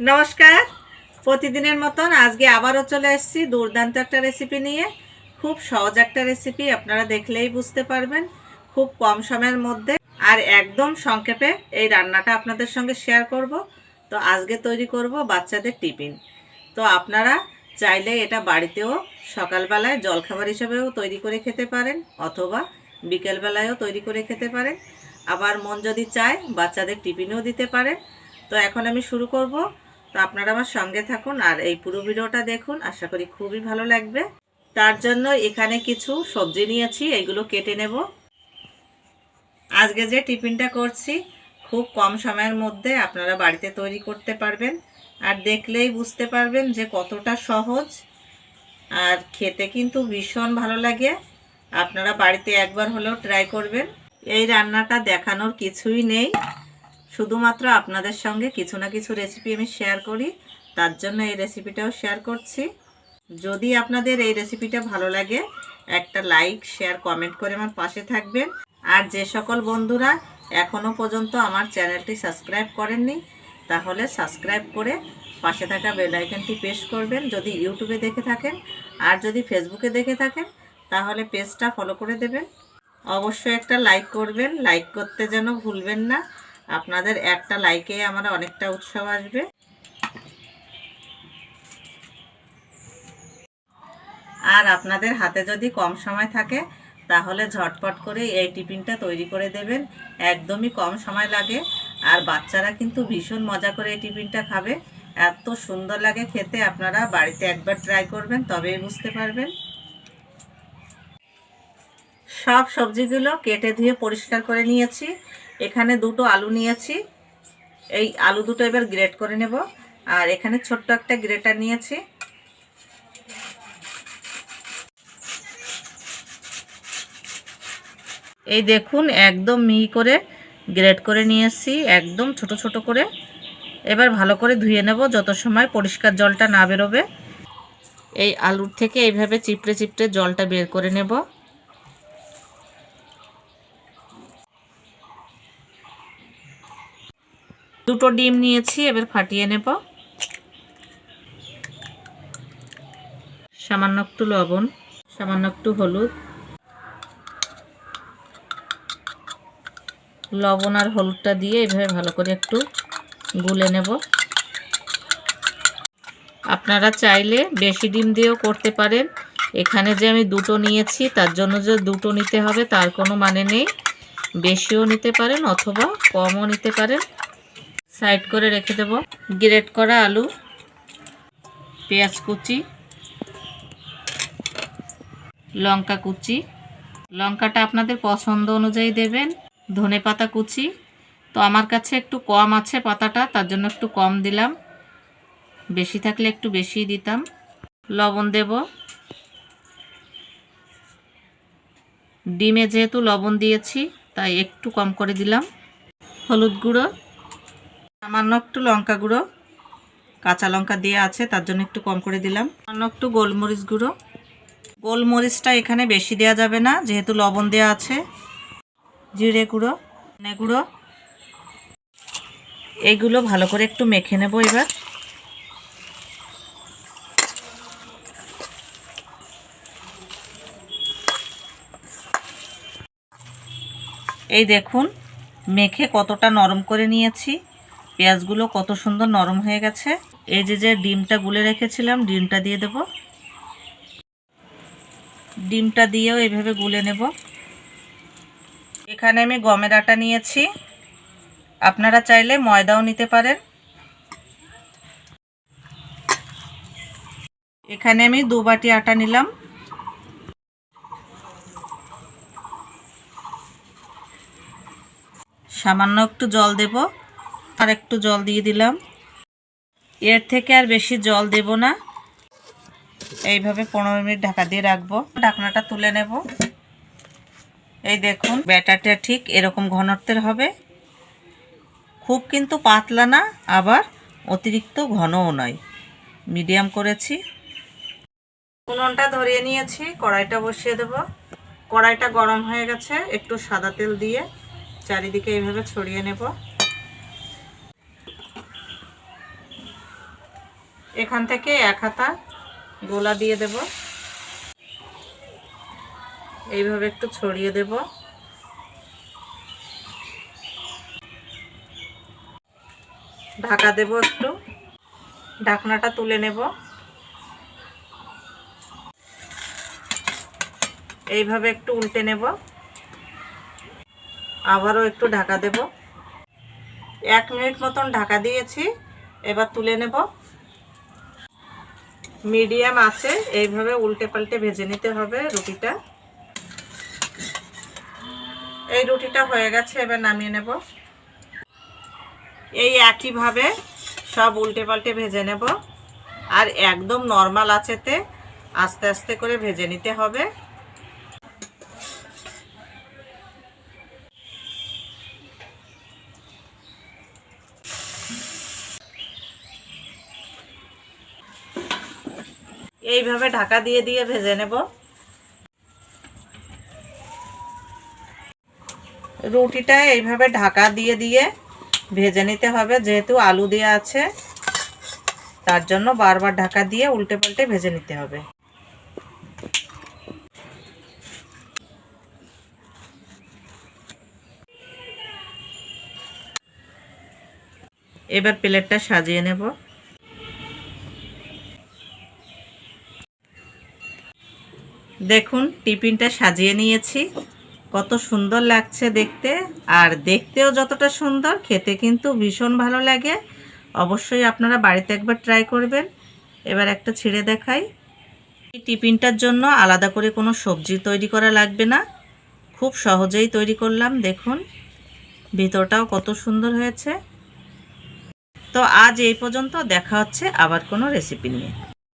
নমস্কার। প্রতিদিনের মতন আজকে আবারও চলে এসেছি দুর্দান্ত একটা রেসিপি নিয়ে। খুব সহজ একটা রেসিপি আপনারা দেখলেই বুঝতে পারবেন। খুব কম সময়ের মধ্যে আর একদম সংক্ষেপে এই রান্নাটা আপনাদের সঙ্গে শেয়ার করব। তো আজকে তৈরি করব বাচ্চাদের টিফিন। তো আপনারা চাইলে এটা বাড়িতেও সকালবেলায় জলখাবার হিসেবেও তৈরি করে খেতে পারেন, অথবা বিকেলবেলায়ও তৈরি করে খেতে পারেন। আবার মন যদি চায়, বাচ্চাদের টিফিনও দিতে পারেন। তো এখন আমি শুরু করব। তো আপনারা আমার সঙ্গে থাকুন আর এই পুরো ভিডিওটা দেখুন। আশা করি খুবই ভালো লাগবে। তার জন্য এখানে কিছু সবজি নিয়েছি এইগুলো কেটে নেব। আজকে যে টিফিনটা করছি, খুব কম সময়ের মধ্যে আপনারা বাড়িতে তৈরি করতে পারবেন। আর দেখলেই বুঝতে পারবেন যে কতটা সহজ। আর খেতে কিন্তু ভীষণ ভালো লাগে। আপনারা বাড়িতে একবার হলেও ট্রাই করবেন। এই রান্নাটা দেখানোর কিছুই নেই। শুধুমাত্র আপনাদের সঙ্গে কিছু না কিছু রেসিপি আমি শেয়ার করি, তার জন্য এই রেসিপিটাও শেয়ার করছি। যদি আপনাদের এই রেসিপিটা ভালো লাগে, একটা লাইক শেয়ার কমেন্ট করে আমার পাশে থাকবেন। আর যে সকল বন্ধুরা এখনও পর্যন্ত আমার চ্যানেলটি সাবস্ক্রাইব করেননি, তাহলে সাবস্ক্রাইব করে পাশে থাকা বেল আইকনটি প্রেস করবেন, যদি ইউটিউবে দেখে থাকেন। আর যদি ফেসবুকে দেখে থাকেন, তাহলে পেজটা ফলো করে দেবেন। অবশ্যই একটা লাইক করবেন লাইক করতে যেন ভুলবেন না। আপনাদের একটা লাইকে আমার অনেকটা উৎসাহ আসবে। আর আপনাদের হাতে যদি কম সময় থাকে, তাহলে ঝটপট করে এই টিফিনটা তৈরি করে দেবেন। একদমই কম সময় লাগে। আর বাচ্চারা কিন্তু ভীষণ মজা করে এই টিফিনটা খাবে। এত সুন্দর লাগে খেতে। আপনারা বাড়িতে একবার ট্রাই করবেন, তবেই বুঝতে পারবেন। সব সবজিগুলো কেটে ধুয়ে পরিষ্কার করে নিয়েছি। এখানে দুটো আলু নিয়েছি। এই আলু দুটো এবার গ্রেট করে নেব। আর এখানে ছোট্ট একটা গ্রেটার নিয়েছি। এই দেখুন, একদম মিহি করে গ্রেট করে নিয়েছি, একদম ছোট ছোট করে। এবার ভালো করে ধুয়ে নেব, যত সময় পরিষ্কার জলটা না বেরোবে। এই আলুর থেকে এইভাবে চিপড়ে চিপড়ে জলটা বের করে নেব। দুটো ডিম নিয়েছি, এবার ফাটিয়ে নেব। সামান্য একটু লবণ, সামান্য একটু হলুদ। লবণ আর হলুদটা দিয়ে এভাবে ভালো করে একটু গুলে নেব। আপনারা চাইলে বেশি ডিম দিয়েও করতে পারেন। এখানে যে আমি দুটো নিয়েছি, তার জন্য যে দুটো নিতে হবে, তার কোনো মানে নেই। বেশিও নিতে পারেন অথবা কমও নিতে পারেন। সাইড করে রেখে দেব। গ্রেট করা আলু, পেঁয়াজ কুচি, লঙ্কা কুচি। লঙ্কাটা আপনাদের পছন্দ অনুযায়ী দেবেন। ধনে পাতা কুচি। তো আমার কাছে একটু কম আছে পাতাটা, তার জন্য একটু কম দিলাম। বেশি থাকলে একটু বেশি দিতাম। লবণ দেব। ডিমে যেহেতু লবণ দিয়েছি, তাই একটু কম করে দিলাম। হলুদ গুঁড়ো। সামান্য একটু লঙ্কা গুঁড়ো, কাঁচা লঙ্কা দিয়ে আছে, তার জন্য একটু কম করে দিলাম। সামান্য একটু গোলমরিচ গুঁড়ো। গোলমরিচটা এখানে বেশি দেওয়া যাবে না, যেহেতু লবণ দেওয়া আছে। জিরে গুঁড়ো, ধনে গুঁড়ো। এইগুলো ভালো করে একটু মেখে নেব এবার। এই দেখুন, মেখে কতটা নরম করে নিয়েছি। পেঁয়াজগুলো কত সুন্দর নরম হয়ে গেছে। এই যে যে ডিমটা গুলে রেখেছিলাম, ডিমটা দিয়ে দেব। ডিমটা দিয়েও এভাবে গুলে নেব। এখানে আমি গমের আটা নিয়েছি। আপনারা চাইলে ময়দাও নিতে পারেন। এখানে আমি দু বাটি আটা নিলাম। সামান্য একটু জল দেব। আর একটু জল দিয়ে দিলাম। এর থেকে আর বেশি জল দেব না। এইভাবে পনেরো মিনিট ঢাকা দিয়ে রাখব। ঢাকনাটা তুলে নেব। এই দেখুন, ব্যাটারটা ঠিক এরকম ঘনত্বের হবে। খুব কিন্তু পাতলা না, আবার অতিরিক্ত ঘনও নয়। মিডিয়াম করেছি। উনুনটা ধরিয়ে নিয়েছি, কড়াইটা বসিয়ে দেব। কড়াইটা গরম হয়ে গেছে, একটু সাদা তেল দিয়ে চারিদিকে এইভাবে ছড়িয়ে নেব। এখান থেকে এক হাতা গোলা দিয়ে দেব। এইভাবে একটু ছড়িয়ে দেব। ঢাকা দেব একটু। ঢাকনাটা তুলে নেব। এইভাবে একটু উল্টে নেব। আবারও একটু ঢাকা দেব। এক মিনিট মতন ঢাকা দিয়েছি। এবার তুলে নেব। মিডিয়াম আছে, এইভাবে উল্টে পাল্টে ভেজে নিতে হবে রুটিটা। এই রুটিটা হয়ে গেছে, এবার নামিয়ে নেব। এই একইভাবে সব উল্টে পাল্টে ভেজে নেব। আর একদম নর্মাল আছেতে আস্তে আস্তে করে ভেজে নিতে হবে। এইভাবে ঢাকা দিয়ে দিয়ে ভেজে নেব। রুটিটা এইভাবে ঢাকা দিয়ে দিয়ে ভেজে নিতে হবে, যেহেতু আলু দেওয়া আছে, তার জন্য বারবার ঢাকা দিয়ে উল্টে পাল্টে ভেজে নিতে হবে। এবার প্লেটটা সাজিয়ে নেব। দেখুন, টিফিনটা সাজিয়ে নিয়েছি। কত সুন্দর লাগছে দেখতে। আর দেখতেও যতটা সুন্দর, খেতে কিন্তু ভীষণ ভালো লাগে। অবশ্যই আপনারা বাড়িতে একবার ট্রাই করবেন। এবার একটা ছিঁড়ে দেখাই। এই টিফিনটার জন্য আলাদা করে কোনো সবজি তৈরি করা লাগবে না। খুব সহজেই তৈরি করলাম, দেখুন। ভিতরটাও কত সুন্দর হয়েছে। তো আজ এই পর্যন্ত দেখা হচ্ছে আবার কোনো রেসিপি নিয়ে।